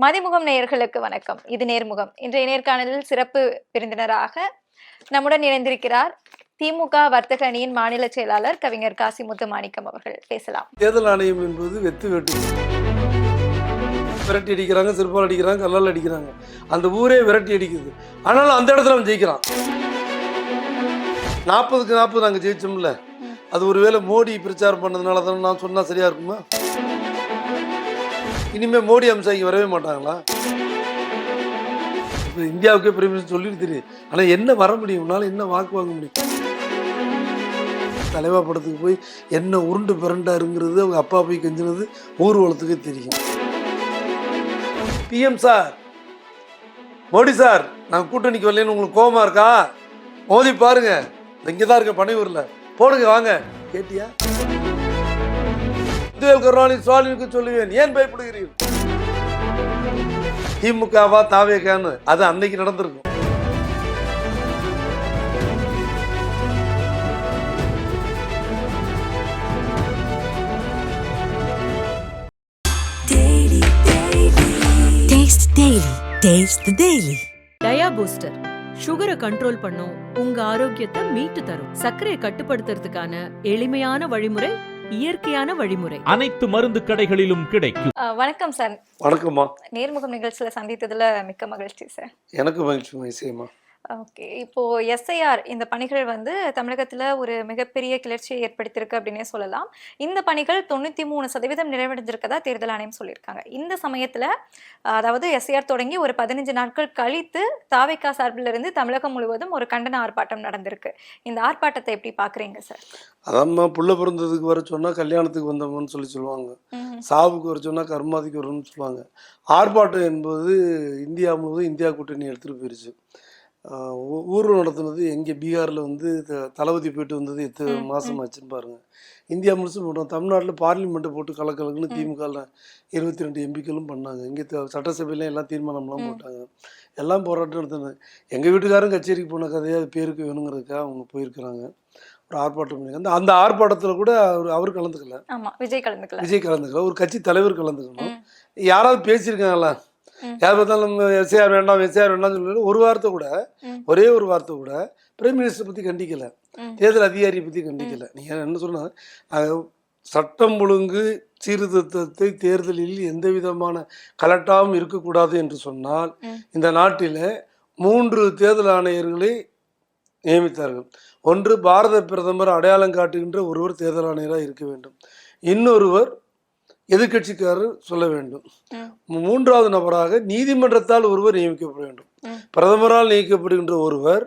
மதிமுகம் நேயர்களுக்கு வணக்கம். இது நேர்முகம். இன்றைய நேர்காணலில் சிறப்பு விருந்தினராக நம்முடன் இணைந்திருக்கிறார் திமுக வர்த்தக அணியின் மாநில செயலாளர் கவிஞர் காசிமுத்து மாணிக்கம் அவர்கள். பேசலாம். தேர்தல் ஆணையம் என்பது வெத்து வெட்டு. விரட்டி அடிக்கிறாங்க சிறுபால் அடிக்கிறாங்க கல்லால் அடிக்கிறாங்க. அந்த ஊரே விரட்டி அடிக்குது. ஆனாலும் அந்த இடத்துல அவன் ஜெயிக்கிறான். நாற்பதுக்கு நாற்பது நாங்கள் ஜெயிச்சோம்ல. அது ஒருவேளை மோடி பிரச்சாரம் பண்ணதுனால தானே நான் சொன்னால் சரியா இருக்குமா? இனிமே மோடி அம்சா இங்கே வரவே மாட்டாங்களா? இந்தியாவுக்கே பிரிமிஷன் சொல்லிட்டு தெரியும் ஆனால் என்ன வர முடியும்? உன்னால் என்ன வாக்கு வாங்க முடியும்? தலைவா படத்துக்கு போய் என்ன உருண்டு பிறண்டாருங்கிறது அவங்க அப்பா போய் கெஞ்சினது ஊர்வலத்துக்கே தெரியும். பிஎம் சார் மோடி சார் நான் கூட்டணிக்கு வரலன்னு உங்களுக்கு கோபமா இருக்கா? மோதி பாருங்க. இங்கே தான் இருக்க பனையூரில். போடுங்க வாங்க. கேட்டியா? உதயல் கருணாநிதி ஸ்டாலினுக்கு சொல்லுவேன் ஏன் பயப்படுகிறீர்கள்? திமுகவா தாவேக்கான்னு அது அன்னைக்கு நடந்திருக்கும். டயா பூஸ்டர் சுகரை கண்ட்ரோல் பண்ணும் உங்க ஆரோக்கியத்தை மீட்டு தரும். சர்க்கரையை கட்டுப்படுத்துறதுக்கான எளிமையான வழிமுறை இயற்கையான வழிமுறை. அனைத்து மருந்து கடைகளிலும் கிடைக்கும். வணக்கம் சார். வணக்கம்மா. நேர்முகம் நிகழ்ச்சியில சந்தித்ததுல மிக்க மகிழ்ச்சி சார். எனக்கு மகிழ்ச்சி மகிழ்ச்சியம்மா ஓகே. இப்போ எஸ்ஐஆர் இந்த பணிகள் வந்து தமிழகத்துல ஒரு மிகப்பெரிய கிளர்ச்சியை ஏற்படுத்தியிருக்கு அப்படின்னே சொல்லலாம். இந்த பணிகள் தொண்ணூத்தி மூணு சதவீதம் நிறைவடைஞ்சிருக்கதா தேர்தல் ஆணையம் சொல்லியிருக்காங்க. இந்த சமயத்துல அதாவது எஸ்ஐஆர் தொடங்கி ஒரு பதினஞ்சு நாட்கள் கழித்து தாவைக்கா சார்பில் இருந்து தமிழகம் முழுவதும் ஒரு கண்டன ஆர்ப்பாட்டம் நடந்திருக்கு. இந்த ஆர்ப்பாட்டத்தை எப்படி பாக்குறீங்க சார்? அதாம்மா புள்ள பிறந்ததுக்கு வர சொன்னால் கல்யாணத்துக்கு வந்தவங்கன்னு சொல்லி சொல்லுவாங்க. சாவுக்கு வர சொன்னால் கர்மாதிக்கு வரும்னு சொல்லுவாங்க. ஆர்ப்பாட்டம் என்பது இந்தியா முழுவதும் இந்தியா கூட்டணி எடுத்துகிட்டு போயிருச்சு. ஆஹ் ஊ- ஊர்வலம் நடத்துனது எங்கே பீகாரில் வந்து த- தளபதி போயிட்டு வந்தது எத்தனை ம், மாதம் ஆச்சுன்னு பாருங்க. இந்தியா முழுசும் போட்டோம். தமிழ்நாட்டில் பார்லிமெண்ட்டை போட்டு கலக்கலக்குன்னு. திமுகவில் இருபத்தி ரெண்டு எம்பிக்களும் பண்ணாங்க. இங்கே சட்டசபையில எல்லாம் தீர்மானம்லாம். போட்டாங்க. எல்லாம் போராட்டம் நடத்தினாங்க எங்கள் வீட்டுக்காரரும் கச்சேரிக்கு போன கதையாக அது பேருக்கு வேணுங்கிறதுக்காக அவங்க போயிருக்கிறாங்க. ஒரு ஆர்ப்பாட்டம் பண்ணி அந்த அந்த ஆர்ப்பாட்டத்தில் கூட அவர் அவர் கலந்துக்கல. விஜய் கலந்துக்கல. விஜய் கலந்துக்கல. ஒரு கட்சி தலைவர் கலந்துக்கணும். யாராவது பேசியிருக்காங்களா. யார் பார்த்தாலும் எஸ்ஆர் வேண்டாம் எஸ்ஆர் வேண்டாம்னு சொல்லி ஒரு வார்த்தை கூட. ஒரே ஒரு வார்த்தை கூட பிரைம் மினிஸ்டர் பற்றி கண்டிக்கல. தேர்தல் அதிகாரியை பற்றி கண்டிக்கல நீங்கள் என்ன சொன்னா சட்டம் ஒழுங்கு சீர்திருத்தத்தை தேர்தலில் எந்த விதமான கலட்டாவும் இருக்கக்கூடாது என்று சொன்னால். இந்த நாட்டில் மூன்று தேர்தல் ஆணையர்களை நியமித்தார்கள் ஒன்று பாரத பிரதமர் அடையாளம் காட்டுகின்ற ஒருவர் தேர்தல் ஆணையராக இருக்க வேண்டும் இன்னொருவர் எதிர்க்கட்சிக்காரர் சொல்ல வேண்டும். மூன்றாவது நபராக நீதிமன்றத்தால் ஒருவர் நியமிக்கப்பட வேண்டும். பிரதமரால் நியமிக்கப்படுகின்ற ஒருவர்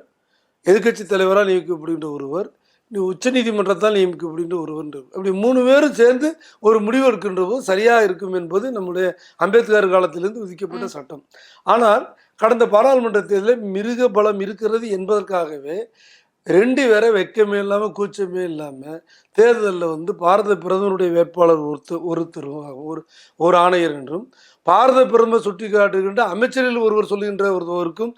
எதிர்க்கட்சி தலைவரால் நியமிக்கப்படுகின்ற ஒருவர் உச்ச நீதிமன்றத்தால் நியமிக்கப்படுகின்ற ஒருவர். அப்படி மூணு பேரும் சேர்ந்து ஒரு முடிவு எடுக்கின்ற போது சரியாக இருக்கும் என்பது நம்முடைய அம்பேத்கர் காலத்திலிருந்து விதிக்கப்பட்ட சட்டம் ஆனால் கடந்த பாராளுமன்ற தேர்தலில் மிருக பலம் இருக்கிறது என்பதற்காகவே ரெண்டு பேரை வெக்கமே இல்லாமல் கூச்சமே இல்லாமல் தேர்தலில் வந்து பாரத பிரதமருடைய வேட்பாளர் ஒருத்தர் ஒருத்தரும் ஒரு ஒரு ஆணையர் என்றும் பாரத பிரதமர் சுட்டி காட்டுகின்ற அமைச்சரில் ஒருவர் சொல்லுகின்ற ஒருவருக்கும்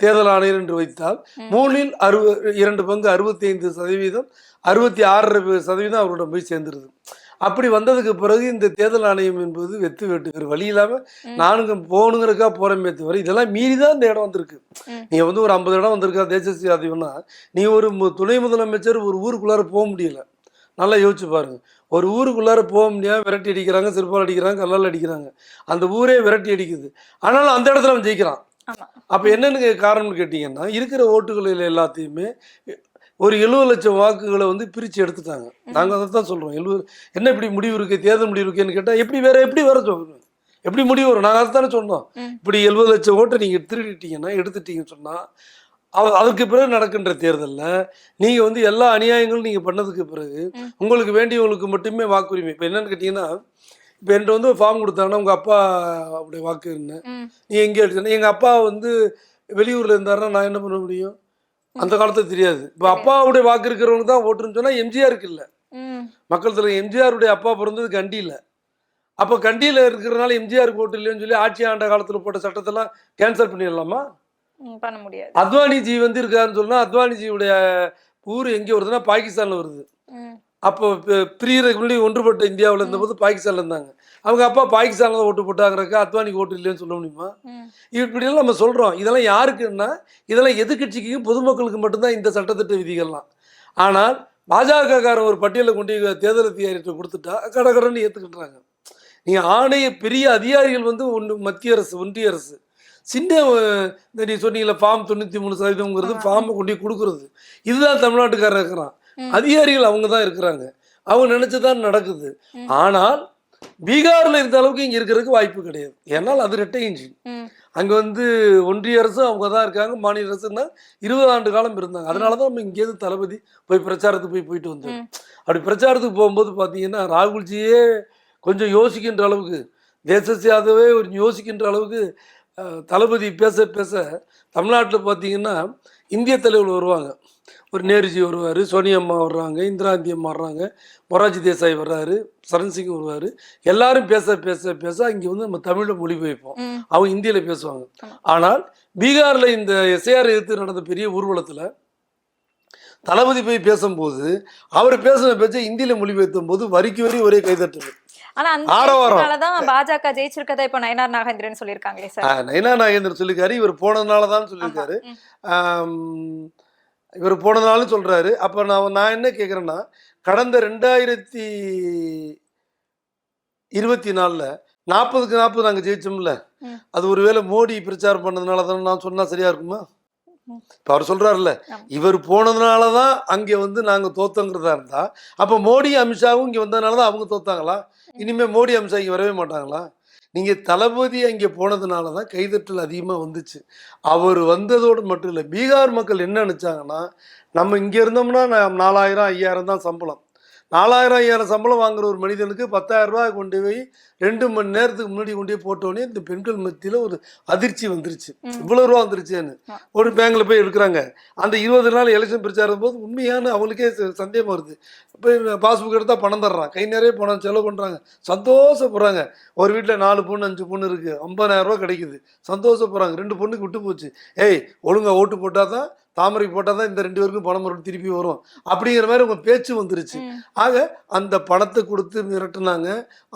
தேர்தல் ஆணையர் என்று வைத்தால். மூணில் அறுப இரண்டு பங்கு அறுபத்தி ஐந்து சதவீதம் அறுபத்தி ஆறரை சதவீதம் அவரிடம் போய் சேர்ந்துருது அப்படி வந்ததுக்கு பிறகு இந்த தேர்தல் ஆணையம் என்பது வெத்து வெட்டு வேறு வழி இல்லாமல். நானுங்க போகணுங்கிறக்கா போகிறேன் தவிர இதெல்லாம் மீறி தான் இந்த இடம் வந்திருக்கு. நீங்க வந்து ஒரு ஐம்பது இடம் வந்திருக்கா தேசிய அதிபம்னா நீ ஒரு துணை முதலமைச்சர் ஒரு ஊருக்குள்ளார போக முடியல. நல்லா யோசிச்சு பாருங்க. ஒரு ஊருக்குள்ளார போக முடியாம விரட்டி அடிக்கிறாங்க சிறுபால் அடிக்கிறாங்க கல்லால் அடிக்கிறாங்க. அந்த ஊரே விரட்டி அடிக்குது. ஆனாலும் அந்த இடத்துல அவன் ஜெயிக்கிறான். அப்போ என்னன்னு காரணம்னு கேட்டிங்கன்னா இருக்கிற ஓட்டுகளில் எல்லாத்தையுமே ஒரு எழுபது லட்சம் வாக்குகளை வந்து பிரித்து எடுத்துட்டாங்க. நாங்கள் அதை தான் சொல்கிறோம் எழுபது என்ன இப்படி முடிவு இருக்கு? தேர்தல் முடிவு இருக்குன்னு கேட்டால் எப்படி வேற எப்படி வர சொல்லுங்க எப்படி முடிவு வரும்? நாங்கள் அதை தானே சொன்னோம். இப்படி எழுபது லட்சம் ஓட்டை நீங்கள் திருடிட்டீங்கன்னா எடுத்துட்டீங்கன்னு சொன்னால் அவ அதுக்கு பிறகு நடக்கின்ற தேர்தலில் நீங்கள் வந்து எல்லா அநியாயங்களும் நீங்கள் பண்ணதுக்கு பிறகு. உங்களுக்கு வேண்டியவங்களுக்கு மட்டுமே வாக்குரிமை. இப்போ என்னன்னு கேட்டிங்கன்னா இப்போ என்கிட்ட வந்து ஃபார்ம் கொடுத்தாங்கன்னா உங்கள் அப்பா அப்படியே வாக்கு என்ன? நீ எங்கே எடுத்துன எங்கள் அப்பா வந்து வெளியூரில் இருந்தாருன்னா நான் என்ன பண்ண முடியும்? அந்த காலத்துல தெரியாது. இப்போ அப்பாவுடைய வாக்கு இருக்கிறவங்க தான் ஓட்டுன்னு சொன்னால் எம்ஜிஆருக்கு இல்லை. மக்கள் தலைவர் எம்ஜிஆருடைய அப்பா பிறந்தது கண்டியில். அப்போ கண்டியில் இருக்கிறனால எம்ஜிஆருக்கு ஓட்டு இல்லைன்னு சொல்லி ஆட்சி ஆண்ட காலத்தில் போட்ட சட்டத்தெல்லாம் கேன்சல் பண்ணிடலாமா? பண்ண முடியாது. அத்வானிஜி வந்து இருக்காருன்னு சொன்னால் அத்வானிஜியுடைய ஊர் எங்கே வருதுன்னா பாகிஸ்தானில் வருது. அப்போ பிரியறதுக்கு முன்னாடி ஒன்றுபட்ட இந்தியாவில் இருந்தபோது பாகிஸ்தான்ல இருந்தாங்க. அவங்க அப்பா பாகிஸ்தான்ல தான் ஓட்டு போட்டாங்கிறக்க அத்வானிக்கு ஓட்டு இல்லைன்னு சொல்ல முடியுமா? ம். இப்படியெல்லாம் நம்ம சொல்கிறோம் இதெல்லாம் யாருக்குன்னா இதெல்லாம் எதிர்க்கட்சிக்கு பொதுமக்களுக்கு மட்டும்தான் இந்த சட்டத்திட்ட விதிகள்லாம். ஆனால் பாஜகக்காரன் ஒரு பட்டியலை கொண்டு தேர்தல் அதிகாரிகிட்ட கொடுத்துட்டா கடகடன்னு ஏற்றுக்கிட்டுறாங்க நீங்கள் ஆணைய பெரிய அதிகாரிகள் வந்து ஒன்று மத்திய அரசு ஒன்றிய அரசு. சின்ன இந்த நீ சொன்னீங்களா ஃபார்ம் தொண்ணூற்றி மூணு சதவீதம்ங்கிறது. ஃபார்மை கொண்டு கொடுக்குறது. இதுதான் தமிழ்நாட்டுக்காரன் இருக்கிறான். அதிகாரிகள் அவங்க தான் இருக்கிறாங்க. அவங்க நினைச்சதான் நடக்குது. ஆனால் பீகார்ல இருந்த அளவுக்கு இங்க இருக்கிறதுக்கு வாய்ப்பு கிடையாது. ஏன்னால் அது ரெட்டை இன்ஜின். அங்க வந்து ஒன்றிய அரசு அவங்க தான் இருக்காங்க மாநில அரசுன்னா இருபது ஆண்டு காலம் இருந்தாங்க. அதனால தான் நம்ம இங்கேருந்து தளபதி போய் பிரச்சாரத்துக்கு போய் போயிட்டு வந்தோம். அப்படி பிரச்சாரத்துக்கு போகும்போது பார்த்தீங்கன்னா ராகுல்ஜியே கொஞ்சம் யோசிக்கின்ற அளவுக்கு தேசஸ் யாதவே ஒரு யோசிக்கின்ற அளவுக்கு தளபதி பேச பேச தமிழ்நாட்டில் பார்த்தீங்கன்னா இந்திய தலைவர் வருவாங்க. ஒரு நேருஜி வருவார் சோனியம்மா வர்றாங்க இந்திராந்தி அம்மா வர்றாங்க மொராஜி தேசாய் வர்றாரு சரண் சிங் வருவார். எல்லாரும் பேச பேச பேச இங்கே வந்து நம்ம தமிழில் மொழிபெயர்ப்போம். ம். அவங்க ஹிந்தியில் பேசுவாங்க. ஆனால் பீகாரில் இந்த எஸ்ஏஆர் எதிர்த்து நடந்த பெரிய ஊர்வலத்தில் தளபதி போய் பேசும்போது அவர் பேசின பேச்சை ஹிந்தியில் மொழிபெயர்த்தும் போது வரிக்கு வரி ஒரே. தான் பாஜக ஜெயிச்சிருக்கதா இப்ப நயனார் நாகேந்திரன் சொல்லியிருக்காங்களே சார். நயனா நாகேந்திரன் சொல்லியிருக்காரு இவர் போனதுனால தான் சொல்லியிருக்காரு. இவர் போனதுனாலும் சொல்றாரு அப்போ நான் நான் என்ன கேட்குறேன்னா கடந்த ரெண்டாயிரத்தி இருபத்தி நாலில் நாற்பதுக்கு நாற்பது நாங்கள் ஜெயிச்சோம்ல. அது ஒருவேளை மோடி பிரச்சாரம் பண்ணதுனால தான் நான் சொன்னா சரியா இருக்குமா. இப்போ அவர் சொல்றாருல்ல ஆமா. இவர் போனதுனால தான் அங்கே வந்து நாங்கள் தோத்தங்கிறதா இருந்தா அப்போ மோடி அமித்ஷாவும் இங்கே வந்ததுனால தான் அவங்க தோத்தாங்களா இனிமே மோடி அமித்ஷா இங்கே வரவே மாட்டாங்களா நீங்கள் தளபதி அங்கே போனதுனால தான் கைதட்டல் அதிகமாக வந்துச்சு. அவர் வந்ததோடு மட்டும் இல்லை பீகார் மக்கள் என்ன நினச்சாங்கன்னா நம்ம இங்கே இருந்தோம்னா நாலாயிரம் ஐயாயிரம் தான் சம்பளம். நாலாயிரம் ஐயாயிரம் சம்பளம் வாங்குற ஒரு மனிதனுக்கு பத்தாயிரம் ரூபாய் கொண்டு போய் ரெண்டு மணி நேரத்துக்கு முன்னாடி கொண்டு போய் போட்டோடனே இந்த பெண்கள் மத்தியில் ஒரு அதிர்ச்சி வந்துருச்சு. இவ்வளோ ரூபா வந்துருச்சேன்னு. ஒரு பேங்க்ல போய் எடுக்கிறாங்க அந்த இருபது நாள் எலெக்ஷன் பிரச்சாரம் போது உண்மையான அவங்களுக்கே சந்தேகம் வருது. இப்போ பாஸ்புக் எடுத்தால் பணம் தர்றான். கை நிறைய பணம் செலவு பண்ணுறாங்க சந்தோஷப்படுறாங்க. ஒரு வீட்டில் நாலு பொண்ணு அஞ்சு பொண்ணு இருக்குது ஐம்பதாயிரம் ரூபா கிடைக்குது. சந்தோஷப்படுறாங்க. ரெண்டு பொண்ணுக்கு விட்டு போச்சு. ஏய் ஒழுங்கா ஓட்டு போட்டால் தான் தாமரை போட்டால் தான் இந்த ரெண்டு பேருக்கும் பணம் மறுபடியும் திருப்பி வரும். அப்படிங்கிற மாதிரி உங்க பேச்சு வந்துருச்சு. ஆக அந்த பணத்தை கொடுத்து மிரட்டுனாங்க.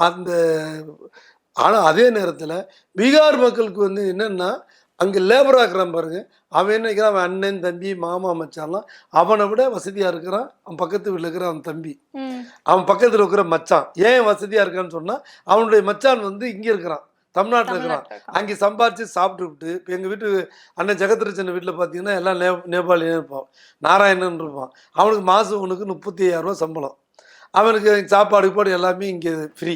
அந்த ஆனால் அதே நேரத்தில் பீகார் மக்களுக்கு வந்து என்னன்னா அங்கே லேபராக இருக்கிறான் பாருங்க. அவன் என்ன அவன் அண்ணன் தம்பி மாமா மச்சான்லாம் அவனை விட வசதியாக இருக்கிறான். அவன் பக்கத்து வீட்டில் இருக்கிற அவன் தம்பி. அவன் பக்கத்தில் இருக்கிற மச்சான். ஏன் வசதியாக இருக்கான்னு சொன்னால் அவனுடைய மச்சான் வந்து இங்கே இருக்கிறான். தமிழ்நாட்டில் இருக்கிறான். அங்கே சம்பாரிச்சு சாப்பிட்டுவிட்டு இப்போ எங்கள் வீட்டு அண்ணன் ஜெகத்ரட்சன் வீட்டில் பார்த்தீங்கன்னா எல்லாம் நே நேபாளியே இருப்பான். நாராயணன் இருப்பான். அவனுக்கு மாதம் உனக்கு முப்பத்தி ஐயாயிரரூவா சம்பளம். அவனுக்கு சாப்பாடு கீப்பாடு எல்லாமே இங்கே ஃப்ரீ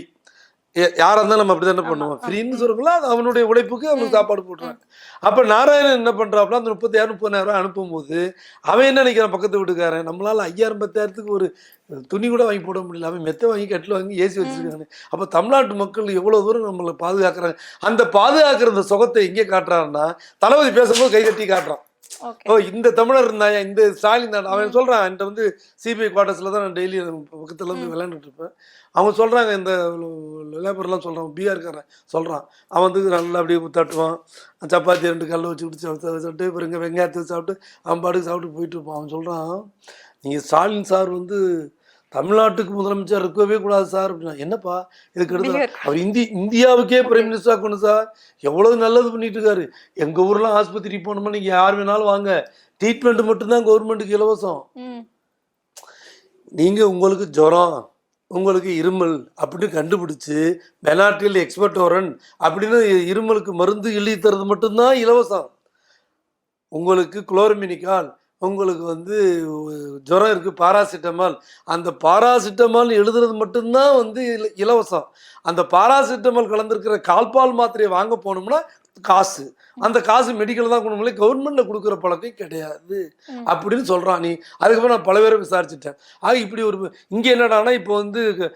யாராக இருந்தாலும் நம்ம அப்படி தானே ஆமா, பண்ணுவோம். ஃப்ரீன்னு சொல்கிறோம்ல அது அவனுடைய உழைப்புக்கு அவனுக்கு சாப்பாடு போட்டுருவாங்க அப்போ நாராயணன் என்ன பண்ணுறாப்புல அந்த முப்பத்தாயிரம் முப்பதாயிரம் அனுப்பும்போது அவன் என்ன நினைக்கிறான் பக்கத்து வீட்டுக்காரன்? நம்மளால ஐயாயிரம் பத்தாயிரத்துக்கு ஒரு துணி கூட வாங்கி போட முடியல. அவன் மெத்த வாங்கி கட்டில் வாங்கி ஏசி வச்சிருக்காங்க அப்போ தமிழ்நாட்டு மக்கள் எவ்வளோ தூரம் நம்மளை பாதுகாக்கிறாங்க? அந்த பாதுகாக்கிற அந்த சுகத்தை எங்கே காட்டுறான்னா தளபதி பேசும்போது கை கட்டி காட்டுறான். ஓ இந்த தமிழர் இருந்தாயா? இந்த ஸ்டாலின் தான். அவன் சொல்றான் என்கிட்ட வந்து சிபிஐ குவார்ட்டர்ஸில் தான் நான் டெய்லி பக்கத்துல இருந்து விளையாண்டுட்டு இருப்பேன் அவங்க சொல்றாங்க இந்த லேபர்லாம் சொல்றான் பீகார்காரன் சொல்றான். அவன் வந்து நல்லா அப்படியே தட்டுவான் சப்பாத்தி ரெண்டு கல்ல வச்சு விட்டு சாப்பிட்டு சாப்பிட்டு வெங்காயத்தை சாப்பிட்டு அவன் பாட்டுக்கு சாப்பிட்டு போயிட்டு இருப்பான் அவன் சொல்றான் நீங்க ஸ்டாலின் சார் வந்து தமிழ்நாட்டுக்கு முதலமைச்சர் இருக்கவே கூடாது சார் அப்படின்னா என்னப்பா இதுக்கு எடுத்து. அவர் இந்தி இந்தியாவுக்கே பிரைம் மினிஸ்டர் ஆக்கணும் சார் எவ்வளவு நல்லது பண்ணிட்டு இருக்காரு எங்க ஊர்லாம் ஆஸ்பத்திரி போனோம்னா நீங்க யார் வேணாலும் வாங்க ட்ரீட்மெண்ட் மட்டும்தான் கவர்மெண்ட்டுக்கு இலவசம் ம். நீங்க உங்களுக்கு ஜுரம் உங்களுக்கு இருமல் அப்படின்னு கண்டுபிடிச்சு பெனாட்டில் எக்ஸ்பர்டோரன் அப்படின்னு இருமலுக்கு மருந்து எழுதி தரது மட்டும்தான் இலவசம் உங்களுக்கு குளோரமினிக்கால் உங்களுக்கு வந்து ஜுரம் இருக்கு பாராசிட்டமால். அந்த பாராசிட்டமால் எழுதுறது மட்டும்தான் வந்து இல- இலவசம். அந்த பாராசிட்டமால் கலந்துருக்கிற கால்பால் மாத்திரையை வாங்க போனோம்னா காசு. அந்த காசு மெடிக்கல் தான் கொடுக்கல கவர்மெண்ட்ல கொடுக்குற பழக்கம் கிடையாது. அப்படின்னு சொல்றான் நீ. அதுக்கப்புறம் நான் பல பேரை விசாரிச்சுட்டேன். ஆக இப்படி ஒரு இங்கே என்னடான்னா இப்போ வந்து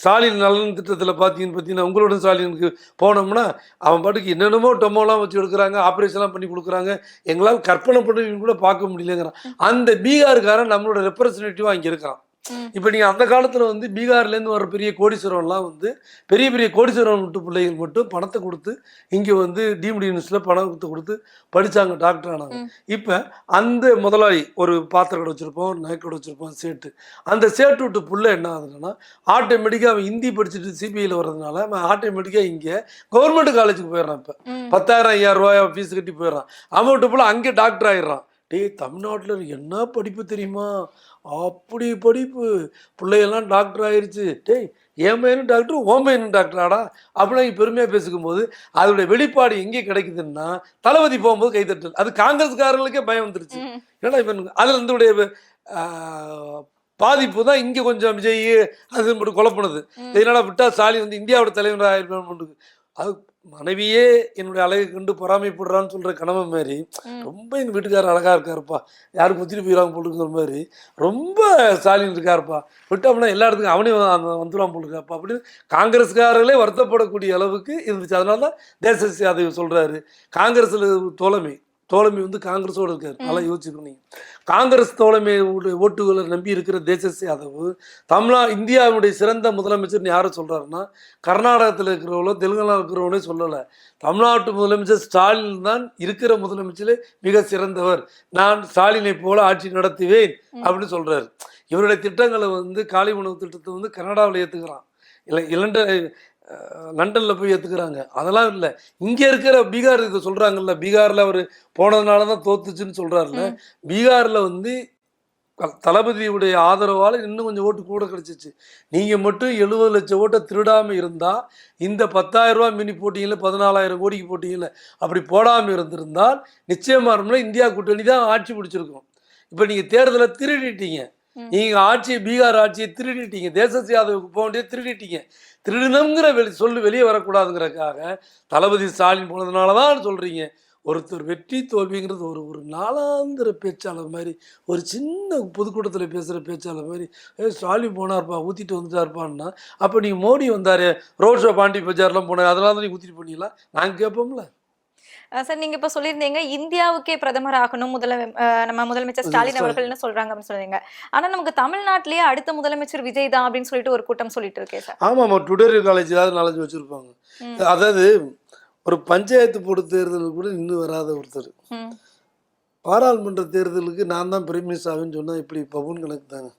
ஸ்டாலின் நலன் திட்டத்தில் பார்த்தீங்கன்னு பார்த்தீங்கன்னா உங்களோட ஸ்டாலினுக்கு போனோம்னா அவன் பாட்டுக்கு என்னென்னமோ டொமோலாம் வச்சு எடுக்கிறாங்க ஆப்ரேஷன்லாம் பண்ணி கொடுக்குறாங்க. எங்களால் கற்பனை பண்ணி கூட பார்க்க முடியலங்கிறான். அந்த பீகாருக்காரன் நம்மளோட ரெப்ரசன்டேட்டிவாக அங்கே இருக்கிறான் இப்போ நீங்கள் அந்த காலத்தில் வந்து பீகார்லேருந்து வர பெரிய கோடீஸ்வரம்லாம் வந்து பெரிய பெரிய கோடீஸ்வரம் விட்டு பிள்ளைகள் மட்டும் பணத்தை கொடுத்து இங்கே வந்து டீம்டு யூனிவர்சிட்டியில் பணத்தை கொடுத்து படித்தாங்க டாக்டர் ஆனாங்க. இப்போ அந்த முதலாளி ஒரு பாத்திர கடை வச்சுருப்போம் ஒரு நகைக்கடை வச்சுருப்போம் சேட்டு. அந்த சேட்டு விட்டு புள்ள என்ன ஆகுதுன்னா ஆட்டோமேட்டிக்காக அவன் ஹிந்தி படிச்சுட்டு சிபிஐயில் வர்றதுனால அவன் ஆட்டோமேட்டிக்காக இங்கே கவர்மெண்ட் காலேஜுக்கு போயிடுறான் இப்போ. பத்தாயிரம் ஐயாயிரம் ரூபாய் ஃபீஸ் கட்டி போயிடுறான். அவன் விட்டு போல அங்கே டாக்டர் ஆயிடுறான். டேய் தமிழ்நாட்டில் என்ன படிப்பு தெரியுமா? அப்படி படிப்பு. பிள்ளையெல்லாம் டாக்டர் ஆயிருச்சு. டேய் என் பையனும் டாக்டர் ஓன் பையனும் டாக்டராடா அப்படின்னு பெருமையாக பேசிக்கும் போது அதோடைய வெளிப்பாடு எங்கே கிடைக்குதுன்னா தளபதி போகும்போது கைத்தட்டல் அது காங்கிரஸ்காரர்களுக்கே பயம் வந்துருச்சு. ஏன்னா இவன்? அதில் இருந்துடைய பாதிப்பு தான் இங்கே கொஞ்சம் விஜய் அது மட்டும் குழப்பினது. இதனால் விட்டா ஸ்டாலின் வந்து இந்தியாவோட தலைவராக அது மனைவியே என்னுடைய அழகை கண்டு பொறாமைப்படுறான்னு சொல்கிற கணவன் மாதிரி. ரொம்ப எங்கள் வீட்டுக்காரர் அழகாக இருக்காருப்பா. யாரும் குத்திட்டு போயிடாம போட்டுக்கிற மாதிரி ரொம்ப ஸ்டாலின் இருக்காருப்பா. விட்டோம்னா எல்லா இடத்துக்கும் அவனே வந்து- வந்துடுவான் போட்டுருக்காப்பா அப்படின்னு காங்கிரஸ்காரர்களே வருத்தப்படக்கூடிய அளவுக்கு இருந்துச்சு. அதனால தான் தேச யாதவ் சொல்கிறாரு காங்கிரஸில் தோழமை. தோழமை வந்து காங்கிரஸோடு இருக்காரு. நல்லா யோசிச்சுக்கணும் காங்கிரஸ் தோழமை ஓட்டுகளை நம்பி இருக்கிற தேசஸ் யாதவ்? தமிழா இந்தியாவுடைய சிறந்த முதலமைச்சர்னு யாரை சொல்கிறாருன்னா கர்நாடகத்தில் இருக்கிறவங்களோ தெலுங்கானா இருக்கிறவங்களே சொல்லலை. தமிழ்நாட்டு முதலமைச்சர் ஸ்டாலின் தான் இருக்கிற முதலமைச்சரே மிக சிறந்தவர். நான் ஸ்டாலினை போல ஆட்சி நடத்துவேன் அப்படின்னு சொல்றாரு. இவருடைய திட்டங்களை வந்து காலை உணவு திட்டத்தை வந்து கனடாவில் ஏற்றுக்கிறான் இல்லை இலண்ட லண்டனில் போய் ஏற்றுக்கிறாங்க அதெல்லாம் இல்லை. இங்கே இருக்கிற பீகார் இது சொல்கிறாங்கல்ல பீகாரில் அவர் போனதுனால தான் தோத்துச்சுன்னு சொல்கிறாருல்ல. பீகாரில் வந்து தளபதியுடைய ஆதரவால் இன்னும் கொஞ்சம் ஓட்டு கூட கிடச்சிச்சு. நீங்கள் மட்டும் எழுபது லட்சம் ஓட்டை திருடாமல் இருந்தால் இந்த பத்தாயிரம் ரூபாய் மினி போட்டிங்கள பதினாலாயிரம் கோடிக்கு போட்டிங்கள அப்படி போடாமல் இருந்திருந்தால் நிச்சயமாக இருக்கும்ல இந்தியா கூட்டணி தான் ஆட்சி பிடிச்சிருக்கும். இப்போ நீங்கள் தேர்தலை திருடிட்டீங்க. நீங்கள் ஆட்சியை பீகார் ஆட்சியை திருடிட்டீங்க. தேச யாதவுக்கு போக வேண்டிய திருடிட்டீங்க. திருடினம்ங்கிற வெளி சொல்லு வெளியே வரக்கூடாதுங்கிறதுக்காக தளபதி ஸ்டாலின் போனதுனால தான் சொல்கிறீங்க ஒருத்தர் வெற்றி தோல்விங்கிறது ஒரு ஒரு நாளாந்திர பேச்சாளர் மாதிரி ஒரு சின்ன பொதுக்கூட்டத்தில் பேசுகிற பேச்சாளர் மாதிரி ஏ ஸ்டாலின் போனார்ப்பா ஊற்றிட்டு வந்துட்டார்ப்பான்னா அப்போ நீங்கள் மோடி வந்தார் ரோட் ஷோ பாண்டி பஜார்லாம் போனார் அதெல்லாம் தான் நீங்கள் ஊற்றிட்டு போனீங்களா? நாங்கள் கேட்போம்ல. சார் நீங்க இப்ப சொல்லியிருந்தீங்க இந்தியாவுக்கே பிரதமர் ஆகணும் முதல நம்ம முதலமைச்சர் ஸ்டாலின். அவர்கள்னு சொல்றாங்க அப்படின்னு சொல்றீங்க. ஆனா நமக்கு தமிழ்நாட்டிலேயே அடுத்த முதலமைச்சர் விஜய் தான் அப்படின்னு சொல்லிட்டு ஒரு கூட்டம் சொல்லிட்டு இருக்கேன் சார். ஆமாம் ஆமாம் டுடர் காலேஜ் ஏதாவது நாலேஜ் வச்சுருப்பாங்க. அதாவது ஒரு பஞ்சாயத்து போர்டு தேர்தலுக்கு கூட இன்னும் வராத ஒருத்தர். பாராளுமன்ற தேர்தலுக்கு நான் தான் பிரைம் மினிஸ்டர் சொன்னால் இப்படி பவுன் கணக்கு தாங்க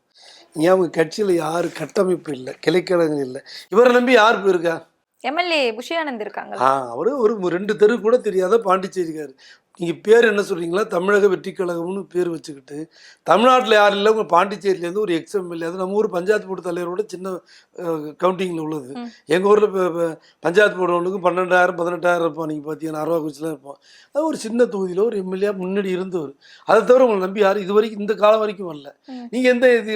ஏன் அவங்க கட்சியில் யார் கட்டமைப்பு இல்லை கிளைக்கழகம் இல்லை? இவரை நம்பி யார் போயிருக்கா? எம்எல்ஏ புஷியானந்த் இருக்காங்க ஆ அவரு ஒரு ரெண்டு தெரு கூட தெரியாத பாண்டிச்சேரிக்கார் நீங்கள் பேர் என்ன சொல்கிறீங்களா தமிழக வெற்றி கழகம்னு பேர் வச்சுக்கிட்டு. தமிழ்நாட்டில் யாரும் இல்லை உங்கள் பாண்டிச்சேரியிலேருந்து ஒரு எக்ஸ்எம்எல்ஏ அது நம்ம ஊர் பஞ்சாயத்து போர்டு தலைவரோட சின்ன கவுண்டிங்கில் உள்ளது. எங்கள் ஊரில் இப்போ பஞ்சாயத்து போர்டு ஒன்றுக்கு பன்னெண்டாயிரம் பதினெட்டாயிரம் இருப்பான் நீங்கள் பார்த்தீங்கன்னா அறுபா இருப்பான் அது ஒரு சின்ன தொகுதியில் ஒரு எம்எல்ஏ முன்னாடி இருந்தவர். அதை தவிர உங்களை நம்பி யாரும் இது வரைக்கும் இந்த காலம் வரைக்கும் வரல. நீங்கள் எந்த இது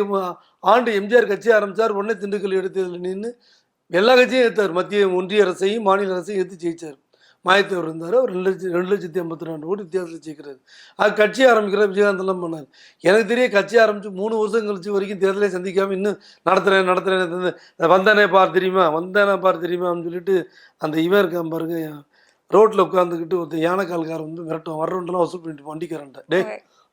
ஆண்டு எம்ஜிஆர் கட்சி ஆரம்பித்தார் உடனே திண்டுக்கல் எடுத்ததில் நின்று எல்லா கட்சியும் எடுத்தார் மத்திய ஒன்றிய அரசையும் மாநில அரசையும் எடுத்து ஜெயிச்சார். மாயத்தவர் இருந்தார். அவர் ரெண்டு லட்சம் ரெண்டு லட்சத்தி ஐம்பத்தி ரெண்டு கோடி வித்தியாசத்தில் ஜெயிக்கிறார். அது கட்சி ஆரம்பிக்கிற விஜயகாந்த் எல்லாம் பண்ணார். எனக்கு தெரிய கட்சி ஆரம்பித்து மூணு வருஷம் கழிச்சு வரைக்கும் தேர்தலே சந்திக்காமல் இன்னும் நடத்துகிறேன் நடத்துகிறேன் வந்தானே பார் தெரியுமா? வந்தானே பார் தெரியுமா? அப்படின்னு சொல்லிட்டு அந்த இவன் இருக்கான் பாருங்க ரோட்டில் உட்காந்துக்கிட்டு ஒருத்தன் யானைக்கால்காரன் வந்து மிரட்டும் வர்றவன்ட்டெல்லாம் வசூல் பண்ணிட்டு வண்டிக்காரன்ட்ட. டே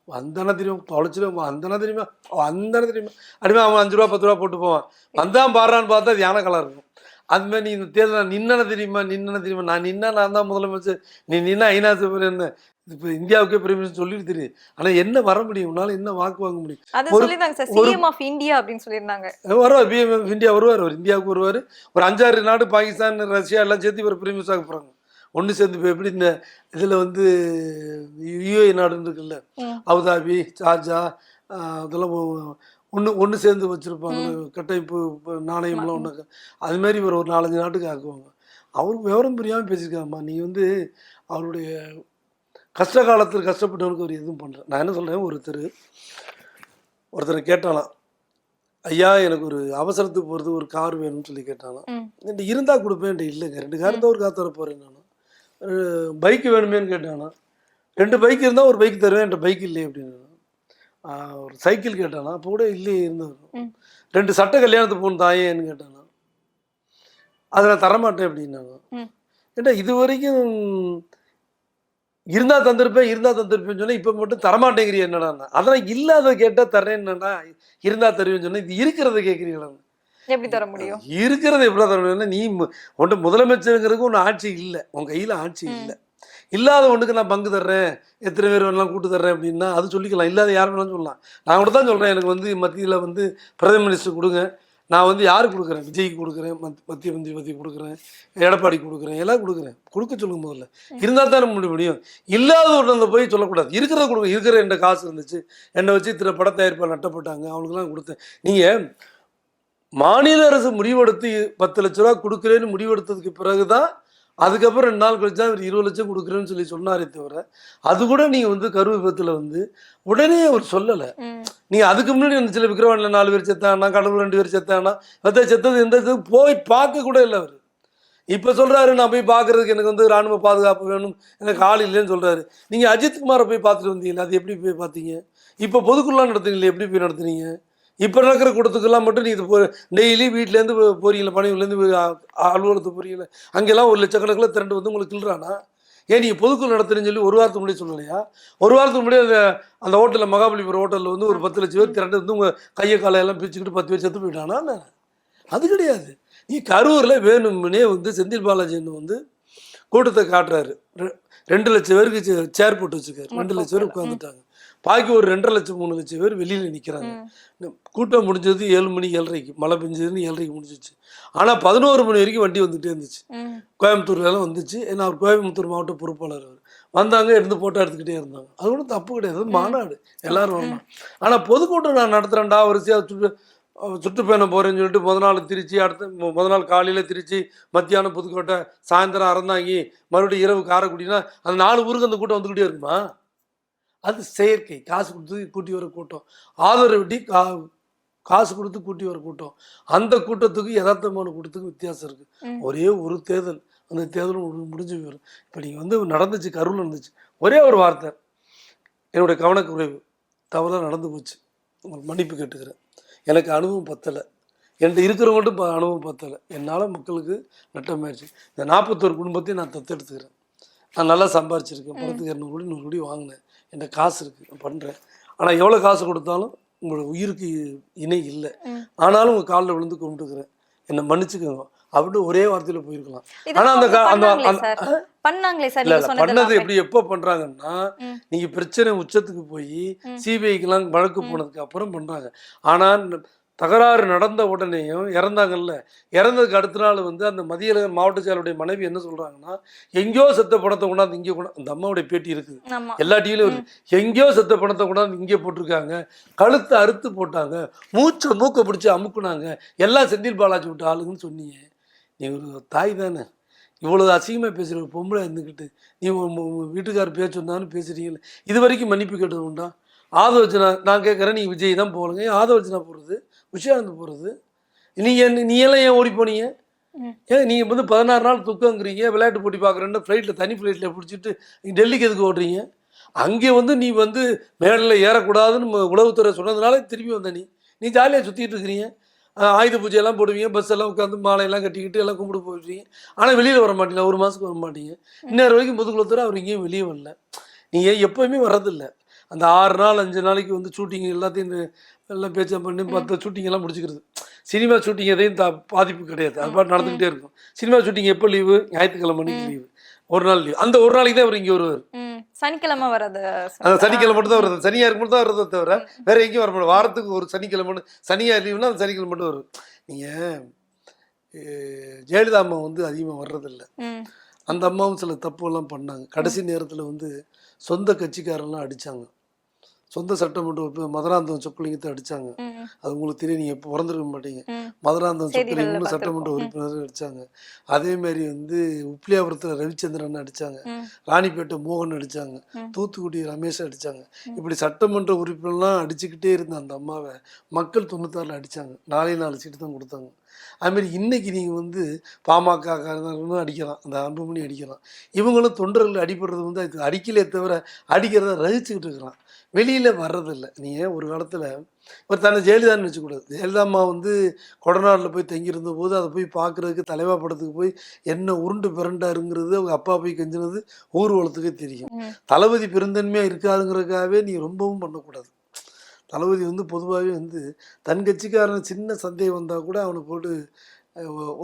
வந்தானே தெரியுமா? தொலைச்சிடும் வந்தானே தெரியுமா? வந்தானே தெரியுமா? அடிமா அவன் அஞ்சு ரூபா பத்து ரூபா போட்டு போவான். வந்தான் பாடுறான்னு பார்த்தா அது யானை கலர் இருக்கும். அது மாதிரி நீ இந்த தேர்தல் நின்னன தெரியுமா? நின்னன தெரியுமா? நான் நின்னா நான் தான் முதலமைச்சர். நீ நின்னா ஐநாசு என்ன? இப்போ இந்தியாவுக்கே பெரிய சொல்லிட்டு தெரியும் ஆனால் என்ன வர முடியும்? உன்னால என்ன வாக்கு வாங்க முடியும்? ஒரு- ஒரு- இந்தியா அப்படின்னு சொல்லியிருந்தாங்க. வருவார் பிஎம் இந்தியா வருவார் அவர் இந்தியாவுக்கு வருவார். ஒரு அஞ்சாறு நாடு பாகிஸ்தான் ரஷ்யா எல்லாம் சேர்த்து இவர் பிரிமிஸ் ஆக போகிறாங்க ஒன்று சேர்ந்து இப்போ எப்படி இந்த இதில் வந்து யுஏ நாடுன்னு இருக்குல்ல. அபுதாபி சார்ஜா அதெல்லாம் ஒன்று ஒன்று சேர்ந்து வச்சுருப்பாங்க. கட்டமைப்பு இப்ப நாணயம்லாம் ஒன்று அது மாதிரி இவர் ஒரு நாலஞ்சு நாட்டுக்கு ஆக்குவாங்க. அவருக்கு விவரம் புரியாமல் பேசியிருக்காங்கம்மா நீ வந்து அவருடைய கஷ்ட காலத்தில் கஷ்டப்பட்டவனுக்கு அவர் எதுவும் பண்ணுறேன் நான் என்ன சொல்கிறேன் ஒருத்தர் ஒருத்தரை கேட்டாலாம். ஐயா எனக்கு ஒரு அவசரத்துக்கு போகிறது ஒரு கார் வேணும்னு சொல்லி கேட்டாலாம். என்கிட்ட இருந்தால் கொடுப்பேன். இல்லைங்க ரெண்டு கார் தான் ஒரு கார் தர போகிறேன் நான் பைக்கு வேணுமேன்னு கேட்டானா? ரெண்டு பைக் இருந்தால் ஒரு பைக் தருவேன். என்கிட்ட பைக் இல்லையே அப்படின்னு ஒரு சைக்கிள் கேட்டானா அப்போ கூட இல்லையே இருந்தது. ரெண்டு சட்டை கல்யாணத்துக்கு போகணும் தாயேன்னு கேட்டானா. அதை நான் தரமாட்டேன் அப்படின்னாங்க. ஏட்டா இது வரைக்கும் இருந்தா தந்திருப்பேன் இருந்தா தந்திருப்பேன்னு சொன்னா இப்ப மட்டும் தரமாட்டேங்கிறீ என்னடா அதெல்லாம் இல்லாத கேட்டா தர்றேன்னா இருந்தா தருவேன்னு சொன்னா இது இருக்கிறத கேட்குறீங்களா? எப்படி தர முடியும்? இருக்கிறத எப்படி தர முடியும்னா நீ உன்ட்ட முதலமைச்சருங்கிறதுக்கு ஒன்று ஆட்சி இல்லை. உன் கையில் ஆட்சி. இல்லை. இல்லாத ஒன்றுக்கு நான் பங்கு தர்றேன். எத்தனை பேர் வேணாலும் கூட்டு தர்றேன் அப்படின்னா அது சொல்லிக்கலாம். இல்லாத யார் வேணாலும் சொல்லலாம். நான் கூட தான் சொல்கிறேன் எனக்கு வந்து மத்தியில் வந்து பிரதம மினிஸ்டர் கொடுங்க. நான் வந்து யாருக்கு கொடுக்குறேன்? விஜய்க்கு கொடுக்குறேன். மத் மத்திய மந்திரி கொடுக்குறேன். எடப்பாடி கொடுக்குறேன். எல்லாம் கொடுக்குறேன். கொடுக்க சொல்லுங்க முதல்ல. இருந்தால் தானே முடிய முடியும். இல்லாத ஒன்று போய் சொல்லக்கூடாது. இருக்கிறத கொடுங்க. இருக்கிற என்கிட்ட காசு இருந்துச்சு. என்னை வச்சு இத்தனை பட தயாரிப்பாக நட்டப்பட்டாங்க. அவங்களுக்குலாம் கொடுத்தேன். நீங்கள் மாநில அரசு முடிவெடுத்து பத்து லட்ச ரூபா கொடுக்குறேன்னு முடிவெடுத்ததுக்கு பிறகு தான் அதுக்கப்புறம் ரெண்டு நாள் கழிச்சா அவர் இருபது லட்சம் கொடுக்குறேன்னு சொல்லி சொன்னாரே தவிர அது கூட நீங்கள் வந்து கரு விபத்தில் வந்து உடனே அவர் சொல்லலை. நீங்கள் அதுக்கு முன்னாடி வந்துச்சுல விக்ரவாண்டில் நாலு பேர் செத்தானா கடலூர் ரெண்டு பேர் செத்தானா மற்ற செத்தது எந்த இது போய் பார்க்க கூட இல்லை அவர். இப்போ சொல்கிறாரு நான் போய் பார்க்கறதுக்கு எனக்கு வந்து ராணுவ பாதுகாப்பு வேணும் எனக்கு ஆள் இல்லைன்னு சொல்கிறாரு நீங்கள் அஜித் குமாரை போய் பார்த்துட்டு வந்தீங்களா? அது எப்படி போய் பார்த்தீங்க? இப்போ பொதுக்குள்ளலாம் நடத்துனீங்களே எப்படி போய் நடத்துனீங்க? இப்போ நடக்கிற கூட்டத்துக்கெல்லாம் மட்டும் நீங்கள் போ டெய்லி வீட்டிலேருந்து போறீங்களா பணியிலேருந்து அலுவலகத்துக்கு போறீங்களா? அங்கெல்லாம் ஒரு லட்சக்கணக்கில் திரண்டு வந்து உங்களுக்கு கிள்றானா? ஏன் நீங்கள் பொதுக்குழு நடத்துறேன்னு சொல்லி ஒரு வாரத்துக்கு முன்னாடி சொல்லலையா? ஒரு வாரத்துக்கு முன்னாடி அந்த அந்த ஹோட்டலில் மகாபலிபுரம் ஹோட்டலில் வந்து ஒரு பத்து லட்சம் பேர் திரண்டு வந்து உங்கள் கையை காலை எல்லாம் பிரிச்சுக்கிட்டு பத்து பேர் செத்து போயிட்டானா? அது கிடையாது. நீ கரூரில் வேணும்னே வந்து செந்தில் பாலாஜின்னு வந்து கூட்டத்தை காட்டுறாரு. ரெ- ரெண்டு லட்சம் பேருக்கு சே- சேர் போட்டு வச்சுக்காரு ரெண்டு லட்சம் பேர் உட்காந்துட்டாங்க பாக்கி ஒரு ரெண்டரை லட்சம் மூணு லட்சம் பேர் வெளியில் நிற்கிறாங்க. கூட்டம் முடிஞ்சது ஏழு மணி ஏழரைக்கு மழை பெஞ்சதுன்னு ஏழரைக்கு முடிஞ்சிச்சு. ஆனால் பதினோரு மணி வரைக்கும் வண்டி வந்துகிட்டே இருந்துச்சு. கோயம்புத்தூர்லலாம் வந்துச்சு. ஏன்னா அவர் கோயம்புத்தூர் மாவட்ட பொறுப்பாளர் அவர். வந்தாங்க இருந்து போட்டோ எடுத்துக்கிட்டே இருந்தாங்க. அது ஒன்றும் தப்பு கிடையாது. மாநாடு. எல்லாரும் வரலாம் ஆனால் பொதுக்கூட்டம் நான் நடத்துகிறேன்டா வரிசையாக சுற்று சுற்றுப்பயணம் போகிறேன்னு சொல்லிட்டு முத நாள் திருச்சி அடுத்த முத நாள் காலையில் திருச்சி மத்தியானம் புதுக்கோட்டை சாயந்தரம் அறந்தாங்கி மறுபடியும் இரவு காரைக்குடினா அந்த நாலு ஊருக்கு அந்த கூட்டம் வந்துக்கிட்டே இருக்குமா? அது செயற்கை. காசு கொடுத்து கூட்டி வர கூட்டம். ஆதரவு வெட்டி கா காசு கொடுத்து கூட்டி வர கூட்டம். அந்த கூட்டத்துக்கு யதார்த்தமான கூட்டத்துக்கு வித்தியாசம் இருக்குது. ஒரே ஒரு தேர்தல். அந்த தேர்தலும் முடி- முடிஞ்சு போயிடும் இப்போ நீங்கள் வந்து நடந்துச்சு கருவில் நடந்துச்சு. ஒரே ஒரு வார்த்தை. என்னுடைய கவனக்குறைவு. தவறாக நடந்து போச்சு. உங்களுக்கு மன்னிப்பு கேட்டுக்கிறேன். எனக்கு அனுபவம் பத்தலை. என்கிட்ட இருக்கிறவங்கள்ட்ட ப அனுபவம் பத்தலை. என்னால் மக்களுக்கு நட்டமாயிடுச்சு இந்த நாற்பத்தோரு குடும்பத்தையும் நான் தத்தெடுத்துக்கிறேன். நான் நல்லா சம்பாரிச்சிருக்கேன். படத்துக்கு இரநூறு கோடி நூறு கோடி வாங்கினேன். என்கிட்ட காசு இருக்குது நான் பண்ணுறேன் ஆனால் எவ்வளோ காசு கொடுத்தாலும் உங்களோட உயிருக்கு இணை இல்லை. ஆனாலும் உங்கள் காலில் விழுந்து கும்பிட்டுக்கிறேன். என்னை மன்னிச்சுக்கோங்க. அப்படின்னு ஒரே வார்த்தையில் போயிருக்கலாம். ஆனா அந்த அந்த- பண்ணாங்களே சார்? இல்ல பண்ணது எப்படி எப்போ பண்றாங்கன்னா. நீங்க பிரச்சனை உச்சத்துக்கு போய் ம். சிபிஐக்கெல்லாம் வழக்கு போனதுக்கு அப்புறம் பண்றாங்க. ஆனா தகராறு நடந்த உடனேயும் இறந்தாங்கல்ல. இறந்ததுக்கு அடுத்த நாள் வந்து அந்த மதிய மாவட்ட செயலருடைய மனைவி என்ன சொல்றாங்கன்னா எங்கேயோ செத்த பணத்தை கொண்டாந்து இங்கே கொண்டா அந்த அம்மாவுடைய பேட்டி இருக்குது. எல்லா டிவிலையும் எங்கேயோ செத்த பணத்தை கொண்டாந்து இங்கே போட்டிருக்காங்க. கழுத்தை அறுத்து போட்டாங்க. மூச்சை மூக்கை பிடிச்சி அமுக்குனாங்க. எல்லாம் செந்தில் பாலாஜி விட்ட ஆளுங்கன்னு சொன்னீங்க நீ ஒரு தாய் தானே. இவ்வளோ அசிங்கமாக பேசுகிற ஒரு பொம்பளை இருந்துக்கிட்டு நீ வீட்டுக்காரர் பேர் சொன்னான்னு பேசுகிறீங்களே இது வரைக்கும் மன்னிப்பு கேட்டது உண்டா? ஆதவச்சனா நான் கேட்குறேன் நீ விஜய் தான் போகலங்க. ஏன் ஆதவச்சனா போகிறது விஷயானந்த் போகிறது நீங்கள் நீ எல்லாம் ஏன் ஓடி போனீங்க. ஏன் நீங்கள் வந்து பதினாறு நாள் துக்கங்கிறீங்க விளையாட்டு போட்டி பார்க்குறேன்னு ஃப்ளைட்டில் தனி ஃப்ளைட்டில் பிடிச்சிட்டு டெல்லிக்கு எதுக்கு ஓடுறீங்க? அங்கே வந்து நீ வந்து மேடையில் ஏறக்கூடாதுன்னு உளவுத்துறை சொன்னதுனால திரும்பி வந்த நீ. நீ ஜாலியாக சுற்றிட்டு இருக்கிறீங்க. ஆயுத பூஜையெல்லாம் போடுவீங்க பஸ் எல்லாம் உட்காந்து மாலையெல்லாம் கட்டிக்கிட்டு எல்லாம் கும்பிட்டு போடுவீங்க ஆனால் வெளியில் வர மாட்டீங்க ஒரு மாதத்துக்கு வர மாட்டீங்க. இன்னொரு வரைக்கும் முதுகுலத்துறை அவர் எங்கேயும் வெளியே வரல. நீங்கள் எப்போயுமே வர்றதில்ல. அந்த ஆறு நாள் அஞ்சு நாளைக்கு வந்து ஷூட்டிங் எல்லாத்தையும் எல்லாம் பேச்சை பண்ணி பத்து ஷூட்டிங் எல்லாம் முடிச்சுக்கிறது. சினிமா ஷூட்டிங் எதையும் த பாதிப்பு கிடையாது. அது பாட்டு நடந்துக்கிட்டே இருக்கும். சினிமா ஷூட்டிங் எப்போ லீவு ஞாயிற்றுக்கிழமை மணிக்கு லீவு ஒரு நாள் லீவு அந்த ஒரு நாளைக்கு தான் அவர் இங்கே வருவார். சனிக்கிழமை வர்றது அந்த சனிக்கிழமை மட்டும் தான் வருது. சனியாக இருக்கும் மட்டும் தான் வருதே தவிர வேற எங்கேயும் வர மாட்டோம் வாரத்துக்கு ஒரு சனிக்கிழமை சனியாக லீவுனா அந்த சனிக்கிழமை மட்டும் வரும். நீங்கள் ஜெயலலிதா அம்மா வந்து அதிகமாக வர்றதில்ல. அந்த அம்மாவும் சில தப்புலாம் பண்ணாங்க. கடைசி நேரத்தில் வந்து சொந்த கட்சிக்காரெல்லாம் அடித்தாங்க சொந்த சட்டமன்ற உறுப்பினர் மதுராந்தகம் சொக்கலிங்கத்தை அடித்தாங்க ம். அது உங்களுக்கு தெரியும் நீங்கள் எப்போ பிறந்திருக்க மாட்டீங்க. மதுராந்தகம் சொக்கலிங்கம்னு சட்டமன்ற பார்த்திருப்போம். உறுப்பினர் அடித்தாங்க அதே மாதிரி வந்து உப்ளியாபுரத்தில் ரவிச்சந்திரன் அடித்தாங்க ம். ராணிப்பேட்டை மோகன் அடித்தாங்க ம். தூத்துக்குடி ரமேஷ் அடித்தாங்க இப்படி சட்டமன்ற உறுப்பினர்லாம் அடிச்சுக்கிட்டே இருந்த அந்த அம்மாவை மக்கள் தொண்ணூத்தாறில் அடித்தாங்க நாலே நாலு சீட்டு தான் கொடுத்தாங்க. அதுமாரி இன்னைக்கு நீங்கள் வந்து பாமக அடிக்கலாம். அந்த அன்புமணி அடிக்கலாம். இவங்களும் தொண்டர்கள் அடிபடுறது வந்து அதுக்கு அடிக்கலே தவிர அடிக்கிறத ரசிச்சுக்கிட்டு இருக்கிறான் வெளியில் வர்றதில்லை. நீங்கள் ஒரு காலத்தில் ஒரு தன்னை ஜெயலலிதான்னு வச்சுக்கூடாது. ஜெயலலிதா அம்மா வந்து கொடநாட்டில் போய் தங்கியிருந்த போது அதை போய் பார்க்குறதுக்கு தலைவா படத்துக்கு போய் என்ன உருண்டு பிறண்டாருங்கிறது அவங்க அப்பா போய் கெஞ்சினது ஊர்வலத்துக்கே தெரியும். தளபதி பெருந்தன்மையாக இருக்காதுங்கிறதுக்காகவே நீ ரொம்பவும் பண்ணக்கூடாது. தளபதி வந்து பொதுவாகவே வந்து தன் கட்சிக்காரன் சின்ன சந்தேகம் வந்தால் கூட அவனை போட்டு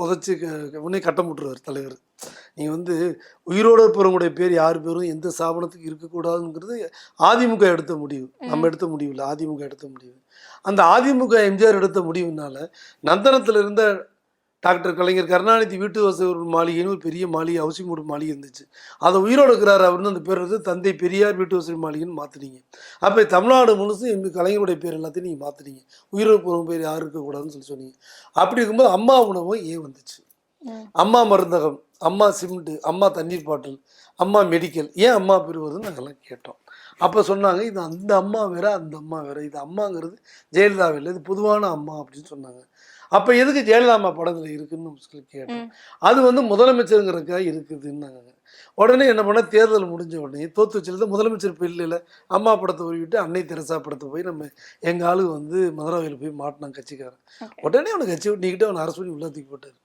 உதைச்சு உடனே கட்டம் விட்டுருவார் தலைவர். நீங்கள் வந்து உயிரோடு இருப்பவங்களுடைய பேர் யார் பேரும் எந்த ஸ்தாபனத்துக்கு இருக்கக்கூடாதுங்கிறது அதிமுக எடுத்த முடிவு. நம்ம எடுத்த முடிவு இல்லை அதிமுக எடுத்த முடிவு. அந்த அதிமுக எம்ஜிஆர் எடுத்த முடிவுனால நந்தனத்தில் இருந்த டாக்டர் கலைஞர் கருணாநிதி வீட்டு வசதி மாளிகைன்னு ஒரு பெரிய மாளிகை ஹவுசிங் போர்டு மாளிகை இருந்துச்சு. அதை உயிரோடு இருக்கிறார் அவர்னு அந்த பேர் வந்து தந்தை பெரியார் வீட்டு வசதி மாளிகைன்னு மாற்றினீங்க அப்போ தமிழ்நாடு முழுசும் எங்கள் கலைஞருடைய பேர் எல்லாத்தையும் நீங்கள் மாற்றினீங்க உயிரோடு போகிற பேர் யாரும் இருக்கக்கூடாதுன்னு சொல்லி சொன்னீங்க. அப்படி இருக்கும்போது அம்மா உணவும் ஏன் வந்துச்சு. அம்மா மருந்தகம் அம்மா சிமெண்ட்டு அம்மா தண்ணீர் பாட்டில் அம்மா மெடிக்கல் ஏன் அம்மா பேர் வருதுன்னு நாங்கள்லாம் கேட்டோம். அப்போ சொன்னாங்க இது அந்த அம்மா வேற அந்த அம்மா வேற. இது அம்மாங்கிறது ஜெயலலிதா இல்லை இது பொதுவான அம்மா அப்படின்னு சொன்னாங்க. அப்போ எதுக்கு ஜெயலலிதா அம்மா படத்தில் இருக்குன்னு சொல்லி கேட்டோம். ம். அது வந்து முதலமைச்சருங்கிறதுக்காக இருக்குதுன்னாங்க. உடனே என்ன பண்ண தேர்தல் முடிஞ்ச உடனே தோத்து வச்சிருந்த முதலமைச்சர் பிள்ளையில் அம்மா படத்தை போய்விட்டு அன்னை தெரசா படத்தை போய் நம்ம எங்கள் ஆளு வந்து மதுராவையில் போய் மாட்டினான் கட்சிக்காரன். உடனே அவனை கட்சி விட்டு நீக்கிட்டு அவனை அரசு பண்ணி உள்ள தூக்கி போட்டார்.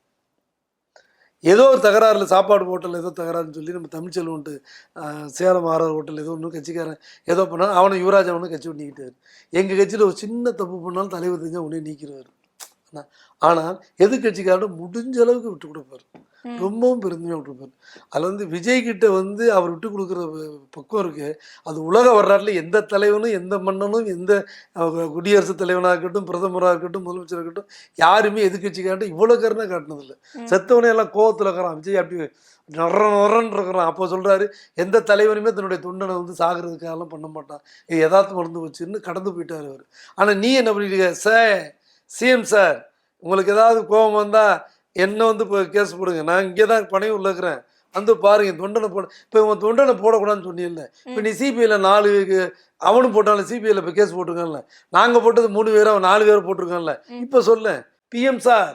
ஏதோ ஒரு தகராறுல சாப்பாடு ஹோட்டல் ஏதோ தகராறுன்னு சொல்லி நம்ம தமிழ்ச்செல்வன்ட்டு சேலம் ஆறார் ஹோட்டல் ஏதோ ஒன்றும் கட்சிக்காரன் ஏதோ பண்ணாலும் அவனை யுவராஜ் அவனை கட்சி விட்டு நீக்கிட்டார். எங்கள் கட்சியில் ஒரு சின்ன தப்பு பண்ணாலும் தலைவர் தெரிஞ்சால் உடனே நீக்கிடுவார் ஆனா- ஆனால் எதிர்கட்சிக்காரன் முடிஞ்ச அளவுக்கு விட்டு கொடுப்பார். ரொம்பவும் பெருமையாக விட்டு கொடுப்பார். அதில் வந்து விஜய் கிட்ட வந்து அவர் விட்டு கொடுக்குற ப- பக்குவம் இருக்கு. அது உலக வரலாற்றுல எந்த தலைவனும் எந்த மன்னனும் எந்த குடியரசுத் தலைவனாக இருக்கட்டும் பிரதமராக இருக்கட்டும் முதலமைச்சராக இருக்கட்டும் யாருமே எதிர்கட்சிக்காரன் இவ்வளோ கருணை காட்டினதில்லை. செத்தவனே எல்லாம் கோவத்தில் இருக்கிறான். விஜய் அப்படி நொற நொறன்னு இருக்கிறான். அப்போ சொல்கிறாரு எந்த தலைவனுமே தன்னுடைய தொண்டனை வந்து சாகிறதுக்காகலாம் பண்ண மாட்டான். இது யதார்த்தம் மறந்து வச்சுன்னு கடந்து போயிட்டார் அவர். ஆனால் நீ என்ன பண்ணிருக்க சார் சிஎம் சார் உங்களுக்கு ஏதாவது கோபம் வந்தால் என்ன வந்து இப்போ கேஸ் போடுங்க. நான் இங்கே தான் உள்ள இருக்கிறேன். வந்து பாருங்க தொண்டனை போட இப்போ உன் தொண்டனை போடக்கூடாதுன்னு சொன்னீங்கல்ல. இப்போ நீ சிபிஐயில் நாலு அவனும் போட்டாலும் சிபிஐயில் இப்போ கேஸ் போட்டிருக்கான்ல. நாங்கள் போட்டது மூணு பேர் அவன் நாலு பேர் போட்டிருக்கான்ல. இப்போ சொல்ல பிஎம் சார்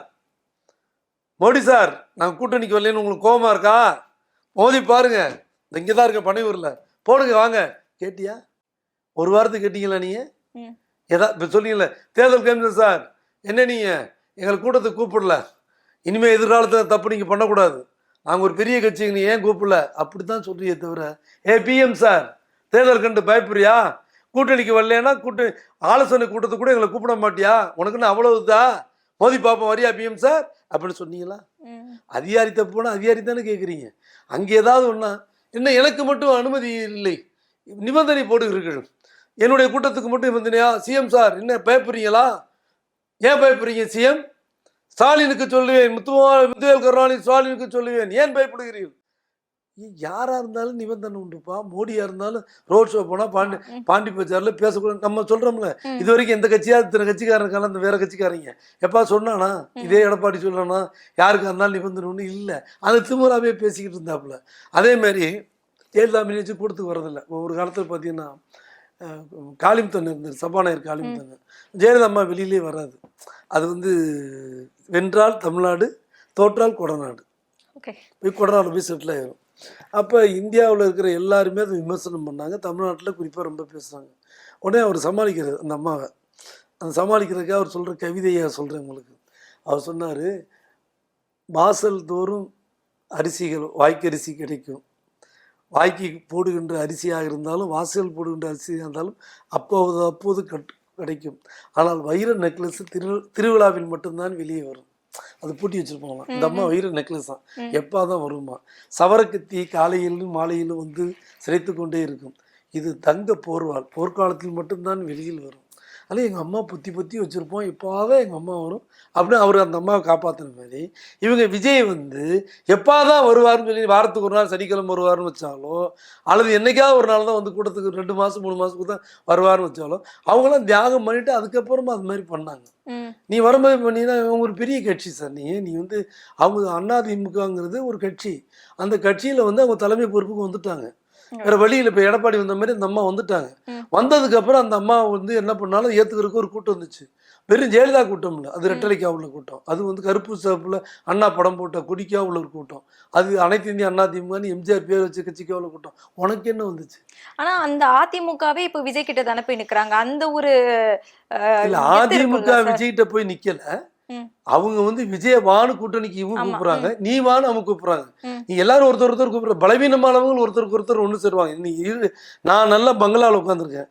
மோடி சார் நான் கூட்டணிக்கு வரலன்னு உங்களுக்கு கோவமா இருக்கா? மோதி பாருங்க இங்கே தான் இருக்க பனையூரில். போடுங்க வாங்க. கேட்டியா? ஒரு வாரத்துக்கு கேட்டீங்களா நீங்கள். ஏதா இப்போ சொன்னீங்கல்ல தேர்தல் கமிஷன் சார் என்ன நீங்கள் எங்களை கூட்டத்துக்கு கூப்பிடல. இனிமேல் எதிர்காலத்தில் தப்பு நீங்கள் பண்ணக்கூடாது. நாங்கள் ஒரு பெரிய கட்சிங்க நீ ஏன் கூப்பிடல? அப்படி தான் சொல்றியே தவிர. ஏ பிஎம் சார் தேர்தல் கண்டு பயப்படுறியா? கூட்டணிக்கு வரலன்னா கூட்ட ஆலோசனை கூட்டத்துக்கு கூட எங்களை கூப்பிட மாட்டியா? உனக்குன்னு அவ்வளவுதா? மோதி பாப்போம் வரியா பிஎம் சார்? அப்படின்னு சொன்னீங்களா. அதிகாரி தப்புனா அதிகாரி தானே கேட்குறீங்க அங்கே ஏதாவது ஒன்றா என்ன எனக்கு மட்டும் அனுமதி இல்லை. நிபந்தனை போடுகிறீர்கள். என்னுடைய கூட்டத்துக்கு மட்டும் நிபந்தனையா? சிஎம் சார் என்ன பயப்படுறீங்களா? ஏன் பயப்படுறீங்க சிஎம்? ஸ்டாலினுக்கு சொல்லுவேன் முத்துவா முத்துவேல் கருணாநிதி ஸ்டாலினுக்கு சொல்லுவேன். ஏன் பயப்படுகிறீர்கள்? யாரா இருந்தாலும் நிபந்தனை உண்டுப்பா. மோடியா இருந்தாலும் ரோட் ஷோ போனா பாண்டி. பாண்டி பஜார்ல பேசக்கூடாது. நம்ம சொல்றோம்ல. இது வரைக்கும் எந்த கட்சியா இத்தனை கட்சிக்காரன் அந்த வேற கட்சிக்காரங்க. எப்பா சொன்னானா? இதே எடப்பாடி சொன்னானா? யாருக்கா இருந்தாலும் நிபந்தனை ஒன்றும் இல்லை. அது திமுறாவே பேசிக்கிட்டு இருந்தாப்புல. அதே மாதிரி ஜெயலலிதா மீனாட்சி கூட்டத்துக்கு வரதில்லை ஒரு காலத்தில் பார்த்தீங்கன்னா அஹ், காளிமுத்தன் இருந்தார் சபாநாயகர் காளிமுத்தன் ஜெயலலிதா அம்மா வெளியிலே வராது. அது வந்து வென்றால் தமிழ்நாடு தோற்றால் கொடநாடு. ஓகே. போய் கொடநாடு போய் செட்டில் ஆயிரும். அப்போ இந்தியாவில் இருக்கிற எல்லாருமே அதை விமர்சனம் பண்ணாங்க. தமிழ்நாட்டில் குறிப்பாக ரொம்ப பேசுகிறாங்க உடனே அவர் சமாளிக்கிறார் அந்த அம்மாவை. அந்த சமாளிக்கிறதுக்காக அவர் சொல்கிற கவிதையை சொல்கிறேன் உங்களுக்கு. அவர் சொன்னார் வாசல் தோறும் அரிசிகள் வாய்க்கரிசி கிடைக்கும். வாய்க்கு போடுகின்ற அரிசியாக இருந்தாலும் வாசல் போடுகின்ற அரிசியாக இருந்தாலும் அப்போது அப்போது கட் கிடைக்கும். ஆனால் வைர நெக்லஸ் திரு திருவிழாவில் மட்டும்தான் வெளியே வரும். அது பூட்டி வச்சுருப்பாங்களாம். இந்த அம்மா வைர நெக்லஸ்? தான். எப்போ தான் வருமா சவரக்கத்தி காலையிலும் மாலையிலும் வந்து சிரைத்து கொண்டே இருக்கும். இது தங்க போர்வாள். போர்க்காலத்தில் மட்டும்தான் வெளியில் வரும். அதனால் எங்கள் அம்மா புத்தி புத்தி வச்சுருப்போம். இப்போவே எங்கள் அம்மா வரும். அப்படின்னு அவர் அந்த அம்மாவை காப்பாற்றின மாதிரி இவங்க விஜய் வந்து எப்போதான் வருவார்னு சொல்லி வாரத்துக்கு ஒரு நாள் சனிக்கிழமை வருவார்னு வச்சாலோ அல்லது என்னைக்காவது ஒரு நாள் தான் வந்து கூட்டத்துக்கு ரெண்டு மாதம் மூணு மாதத்துக்கு தான் வருவார்னு வச்சாலோ அவங்களாம் தியாகம் பண்ணிட்டு அதுக்கப்புறமா அது மாதிரி பண்ணாங்க. நீ வரும்போது பண்ணீங்கன்னா அவங்க ஒரு பெரிய கட்சி சார் நீ. நீ வந்து அவங்க அதிமுகங்கிறது ஒரு கட்சி. அந்த கட்சியில் வந்து அவங்க தலைமை பொறுப்புக்கு வந்துட்டாங்க. வேற வழியில் இப்போ எடப்பாடி வந்த மாதிரி அந்த அம்மா வந்துட்டாங்க. வந்ததுக்கு அப்புறம் அந்த அம்மா வந்து என்ன பண்ணாலும் ஏற்றுக்கிறதுக்கு ஒரு கூட்டம் வந்துச்சு. வெறும் ஜெயலலிதா கூட்டம் இல்லை அது ரெட்டலைக்கா உள்ள கூட்டம். அது வந்து கருப்பு சிவப்புல அண்ணா படம் போட்ட கொடிக்கா உள்ள ஒரு கூட்டம். அது அனைத்து இந்திய அண்ணா திமுகன்னு எம்ஜிஆர் பேர் வச்ச கட்சிக்கா உள்ள கூட்டம். உனக்கு என்ன வந்துச்சு? ஆனா அந்த அதிமுகவே இப்ப விஜய் கிட்ட தானே போய் நிக்கிறாங்க? அந்த ஒரு அதிமுக சார்? விஜய்கிட்ட போய் நிக்கல. அவங்க வந்து விஜய வானு கூட்டணிக்கு இவங்க கூப்பிடுறாங்க. நீ வான்னு அவங்க கூப்பிடுறாங்க. நீ எல்லாரும் ஒருத்தர் ஒருத்தர் கூப்பிடுற பலவீனமானவங்க ஒருத்தருக்கு ஒருத்தர் ஒன்று சேருவாங்க. நீ நான் நல்ல பங்களாவில் உட்காந்துருக்கேன்.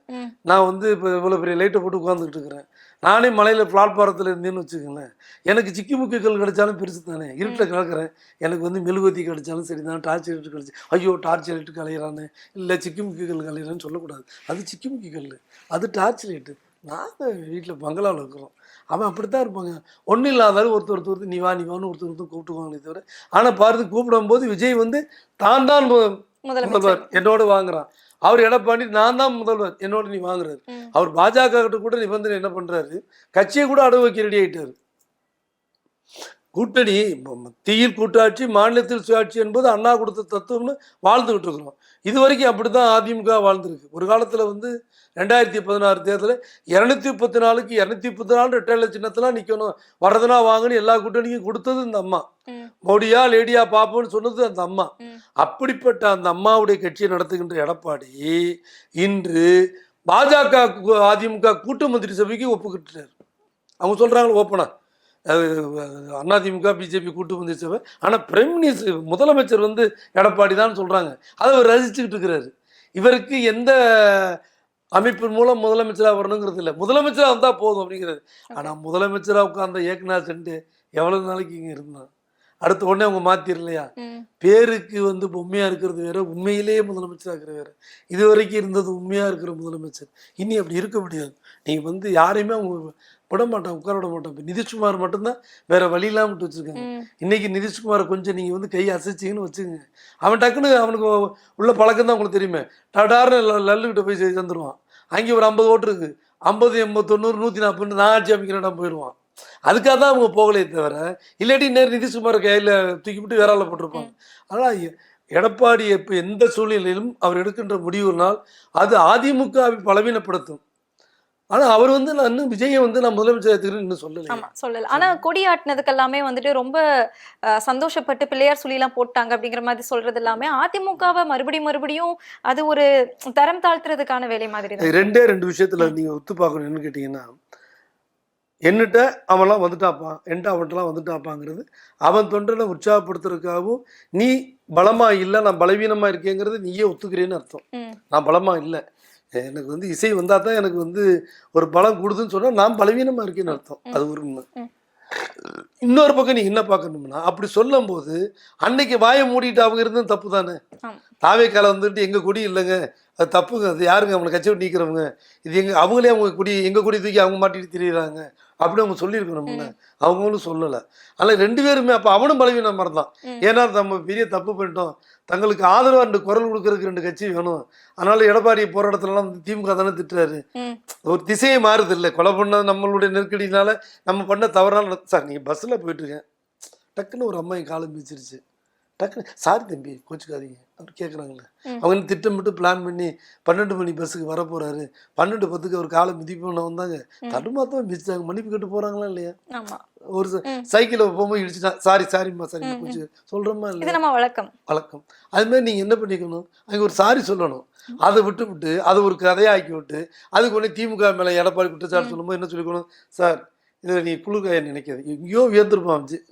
நான் வந்து இப்போ இவ்வளோ பெரிய லைட்டை போட்டு உட்காந்துக்கிட்டு இருக்கிறேன். நானே மலையில் பிளாட்பாரத்தில் இருந்தேன்னு வச்சுக்கோங்களேன். எனக்கு சிக்கி முக்கி கல் கிடைச்சாலும் பெருசு தானே. இருட்டில் கிடக்குறேன். எனக்கு வந்து மெழுகுவத்தி கிடைச்சாலும் சரி தான் டார்ச் லைட்டு கிடைச்சி. ஐயோ டார்ச் லைட்டு கலையிறானே. இல்லை சிக்கி முக்கி கல் கலையிறான்னு சொல்லக்கூடாது. அது சிக்கி முக்கி கல் அது டார்ச் லைட்டு நாங்கள் வீட்டில் பங்களாவில் இருக்கிறோம். அவன் அப்படித்தான் இருப்பாங்க. ஒன்றும் இல்லாதாலும் ஒருத்தர் ஒருத்தர் நீ வா நீ வான்னு ஒருத்தர் ஒருத்தர் கூப்பிட்டுவாங்களே தவிர ஆனால் பாரதி கூப்பிடும்போது விஜய் வந்து தான் தான் முதல்வர் என்னோட வாங்குறான். அவர் எடப்பாடி நான் தான் முதல்வர் என்னோட நீ வாங்குறாரு. அவர் பாஜக கிட்ட கூட நிபந்தனை என்ன பண்றாரு? கட்சியை கூட அடவு வைக்க ரெடி ஆயிட்டாரு. கூட்டணி மத்தியில் கூட்டாட்சி மாநிலத்தில் சுயாட்சி என்பது அண்ணா கொடுத்த தத்துவம்னு வாழ்ந்துகிட்டு இருக்கிறோம். இது வரைக்கும் அப்படிதான் அதிமுக வாழ்ந்துருக்கு. ஒரு காலத்துல வந்து ரெண்டாயிரத்தி பதினாறு தேர்தலில் இரநூத்தி முப்பத்தி நாலுக்கு இரநூத்தி முப்பத்தி நாலு ரெட்டை சின்னத்தெல்லாம் நிற்கணும் வர்றதுனா வாங்கன்னு எல்லா கூட்டணிக்கும் கொடுத்தது இந்த அம்மா. மோடியா லேடியா பாப்போன்னு சொன்னது அந்த அம்மா. அப்படிப்பட்ட அந்த அம்மாவுடைய கட்சியை நடத்துகின்ற எடப்பாடி இன்று பாஜக அதிமுக கூட்டு மந்திரி சபைக்கு ஒப்புக்கிட்டார் அவங்க சொல்றாங்க ஓப்பனா. அதிமுக பிஜேபி கூட்டு மந்திரி சபை ஆனால் பிரைம் மினிஸ்டர் முதலமைச்சர் வந்து எடப்பாடி தான் சொல்றாங்க. அதை அவர் ரசிச்சுக்கிட்டு இருக்கிறாரு. இவருக்கு எந்த அமைப்பின் மூலம் முதலமைச்சராக வரணுங்கிறது இல்லை. முதலமைச்சராக வந்தால் போதும் அப்படிங்கிறது ஆனால் முதலமைச்சராக உட்கார்ந்த ஏக்நாத் செண்டு எவ்வளவு நாளைக்கு இங்கே இருந்தான்? அடுத்த உடனே அவங்க மாத்திரலையா. பேருக்கு வந்து பொம்மையா இருக்கிறது வேற. உண்மையிலேயே முதலமைச்சராக இருக்கிற வேற. இது வரைக்கும் இருந்தது உண்மையா இருக்கிற முதலமைச்சர். இனி அப்படி இருக்க முடியாது. நீங்க வந்து யாரையுமே அவங்க விட மாட்டாங்க உட்கார விட இப்ப நிதிஷ்குமார் மட்டும்தான் வேற வழி இல்லாம விட்டு வச்சிருக்காங்க. இன்னைக்கு நிதிஷ்குமாரை கொஞ்சம் நீங்க வந்து கை அசைச்சிங்கன்னு வச்சுக்கோங்க. அவன் டக்குன்னு அவனுக்கு உள்ள பழக்கம் தான் உங்களுக்கு தெரியுமே. டடார்னு லல்லுக்கிட்ட போய் செ- சேர்ந்துருவான் அங்கே ஒரு ஐம்பது ஓட்டு இருக்கு. ஐம்பது எண்பது தொண்ணூறு நூற்றி நாற்பது நான் ஆட்சி அமைக்கிறேன் போயிடுவான். அதுக்காக தான் அவங்க போகலையே தவிர இல்லாட்டி நேர் நிதிஷ்குமார் கையில் தூக்கிவிட்டு வேற ஆளை போட்டிருப்பாங்க. ஆனால் எடப்பாடி இப்போ எந்த சூழ்நிலையிலும் அவர் எடுக்கின்ற முடிவுனால் அது அதிமுகவை பலவீனப்படுத்தும். ஆனால் அவர் வந்து நான் இன்னும் விஜயை வந்து நான் முதலமைச்சர் ஏற்றுக்கிறேன்னு இன்னும் சொல்லலை ஆமா சொல்லல. ஆனா கொடி ஆட்டினதுக்கு எல்லாமே வந்துட்டு ரொம்ப சந்தோஷப்பட்டு பிள்ளையார் சொல்லி எல்லாம் போட்டாங்க அப்படிங்கிற மாதிரி சொல்றது எல்லாமே அதிமுகவை மறுபடியும் மறுபடியும் அது ஒரு தரம் தாழ்த்துறதுக்கான வேலை மாதிரி ரெண்டே ரெண்டு விஷயத்துல நீங்க ஒத்து பார்க்கணும் என்னன்னு கேட்டீங்கன்னா என்னட்ட அவன்லாம் வந்துட்டாப்பா என்கிட்ட அவன்கிட்டலாம் வந்துட்டாப்பாங்கிறது அவன் தொண்டனை உற்சாகப்படுத்துறதுக்காகவும் நீ பலமா இல்லை நான் பலவீனமா இருக்கேங்கிறது நீயே ஒத்துக்கிறேன்னு அர்த்தம். நான் பலமா இல்லை. எனக்கு வந்து இசை வந்தா தான் எனக்கு வந்து ஒரு பலம் கொடுதுன்னு சொன்னா நான் பலவீனமா இருக்கேன்னு அர்த்தம். அது ஒரு உண்மை. இன்னொரு பக்கம் நீ என்ன பார்க்கணும்னா அப்படி சொல்லும்போது அன்னைக்கு வாயை மூடிட்டு அவங்க இருந்தது தப்பு தானே? ஆமா. தாவேக்கால வந்துட்டு எங்க குடி இல்லைங்க. அது தப்புங்க. அது யாருங்க? அவங்களை கட்சி விட்டு நீக்கிறவங்க. இது எங்க அவங்களே அவங்க குடி எங்க குடி தூக்கி அவங்க மாட்டிட்டு திரியுறாங்க. அப்படி அவங்க சொல்லியிருக்கணும்ல அவங்களும் சொல்லலை. ஆனால் ரெண்டு பேருமே அப்போ அவனும் பலவீனம் தான் ம். ஏன்னா நம்ம பெரிய தப்பு பண்ணிட்டோம். தங்களுக்கு ஆதரவாக ரெண்டு குரல் கொடுக்கறதுக்கு ரெண்டு கட்சி வேணும். அதனால எடப்பாடி போகிற இடத்துலலாம் வந்து திமுக தானே திட்டுறாரு. ஒரு திசையே மாறுது இல்லை கொலை பண்ண நம்மளுடைய நெருக்கடினால நம்ம பண்ண தவறான சார் நீங்கள் பஸ்ஸில் போயிட்டுருக்கேன் டக்குன்னு ஒரு அம்மா என் காலம் மிச்சிருச்சு டக்குன்னு சாரி தம்பி கோச்சுக்காதீங்க. கேட்குறாங்களே. அவங்க திட்டமிட்டு பிளான் பண்ணி பன்னெண்டு மணி பஸ்ஸுக்கு வர போறாரு. பன்னெண்டு பத்துக்கு ஒரு காலை மிதிப்போன வந்தாங்க. தடுமாத்தான் மிதிச்சாங்க மன்னிப்பு கேட்டு போறாங்களா இல்லையா? ஒரு ச- ம். சைக்கிளில் போகும்போது இடிச்சுட்டான் சாரி சாரிம்மா சாரி ம், ம். கொஞ்சம் சொல்கிறோமா இது இல்லையா நம்ம வழக்கம். வழக்கம். அது மாதிரி நீங்கள் என்ன பண்ணிக்கணும்? அங்கே ஒரு சாரி சொல்லணும். அதை விட்டு விட்டு அதை ஒரு கதையாக்கி விட்டு அதுக்கு ஒன்று திமுக மேலே எடப்பாடி குற்றச்சாட்டு. சொல்லும்போது என்ன சொல்லிக்கணும்? சார் இதில் நீ குளிர்காய நினைக்காது. எங்கேயோ உயர்ந்துருப்பான் விஜய்.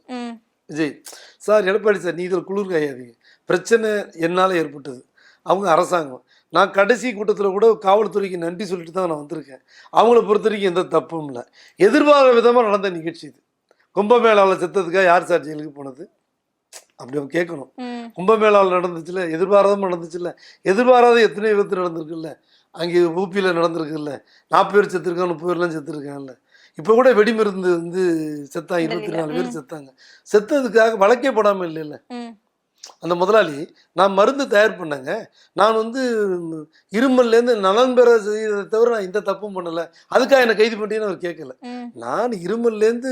விஜய் சார் எடப்பாடி சார் நீ இதில் குளிர் காயாதீங்க பிரச்சனை என்னால் ஏற்பட்டது. அவங்க அரசாங்கம். நான் கடைசி கூட்டத்தில் கூட காவல்துறைக்கு நன்றி சொல்லிட்டு தான் நான் வந்திருக்கேன். அவங்கள பொறுத்த வரைக்கும் எந்த தப்பும் இல்லை. எதிர்பாராத விதமாக நடந்த நிகழ்ச்சி இது. கும்பமேளாவில் செத்ததுக்காக யார் சார் ஜெயிலுக்கு போனது? அப்படி அவங்க கேட்கணும். கும்பமேளாவில் நடந்துச்சுல்ல எதிர்பாராதம் நடந்துச்சுல்ல எதிர்பாராத எத்தனை விபத்து நடந்திருக்குல்ல? அங்கே ஊப்பியில் நடந்திருக்குல்ல? நாற்பது பேர் செத்துருக்காங்க முப்பது பேர்லாம் செத்துருக்காங்கல்ல? இப்போ கூட வெடிமருந்து வந்து செத்தாங்க இருபத்தி நாலு பேர். செத்தாங்க. செத்ததுக்காக வழக்கே போடாமல் இல்லைல்ல? ம். அந்த முதலாளி நான் மருந்து தயார் பண்ணேங்க. நான் வந்து இருமல்லேருந்து நலன் பெற செய்யறதை தவிர நான் இந்த தப்பும் பண்ணலை. அதுக்காக என்னை கைது பண்ணிட்டேன்னு அவர் கேட்கல. நான் இருமல்லேருந்து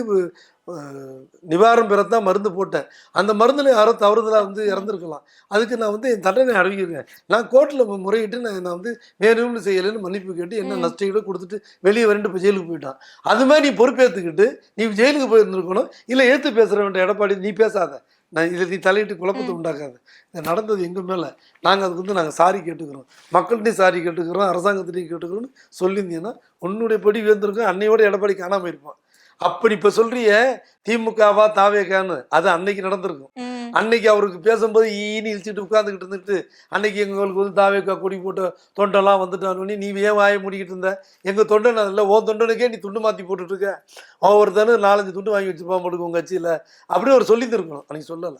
நிவாரணம் பெறத்தான் மருந்து போட்டேன். அந்த மருந்தில் யாரோ தவறுதலாக வந்து இறந்துருக்கலாம். அதுக்கு நான் வந்து என் தண்டனை அறிவிக்கிறேன் நான் கோர்ட்டில் முறையிட்டு நான் நான் வந்து வேணும்னு செய்யலைன்னு மன்னிப்பு கேட்டு என்ன. நஷ்டீடு கொடுத்துட்டு வெளியே வரண்டு இப்போ ஜெயிலுக்கு போயிட்டான். அது மாதிரி நீ பொறுப்பேற்றுக்கிட்டு நீ ஜெயிலுக்கு போயிருந்துருக்கணும். இல்லை ஏற்று பேசுகிறவன்ட்ட எடப்பாடி நீ பேசாத. நான் இதில் நீ தலையிட்டு குழப்பத்தை. உண்டாக்காத. இது நடந்தது எங்கள் மேலே. நாங்கள் அதுக்கு வந்து நாங்கள் சாரி கேட்டுக்கிறோம். மக்கள்கிட்டையும் சாரி கேட்டுக்கிறோம் அரசாங்கத்திட்டையும் கேட்டுக்கிறோம்னு சொல்லியிருந்தீங்கன்னா உன்னுடைய படி வேந்திருக்கும் அன்னையோட எடப்பாடி காணாமல் இருப்பான் அப்படி இப்போ சொல்றிய திமுகவா தாவேக்கான்னு அது அன்னைக்கு நடந்திருக்கும். அன்னைக்கு அவருக்கு பேசும்போது ஈனி இழிச்சிட்டு உட்காந்துக்கிட்டு இருந்துட்டு அன்னைக்கு எங்களுக்கு வந்து தாவேக்கா கொடி போட்டு தொண்டெல்லாம் வந்துட்டான்னு நீ ஏன் வாயை முடிக்கிட்டு இருந்த? எங்கள் தொண்டன் இல்லை ஓ தொண்டனுக்கே நீ துண்டு மாற்றி போட்டுட்டு இருக்க ஒவ்வொருத்தனும் நாலஞ்சு துண்டு வாங்கி வச்சுப்பான் போட்டுக்கு உங்கள் கட்சியில். அப்படின்னு அவர் சொல்லியிருந்துருக்கணும். அன்னைக்கு சொல்லலை.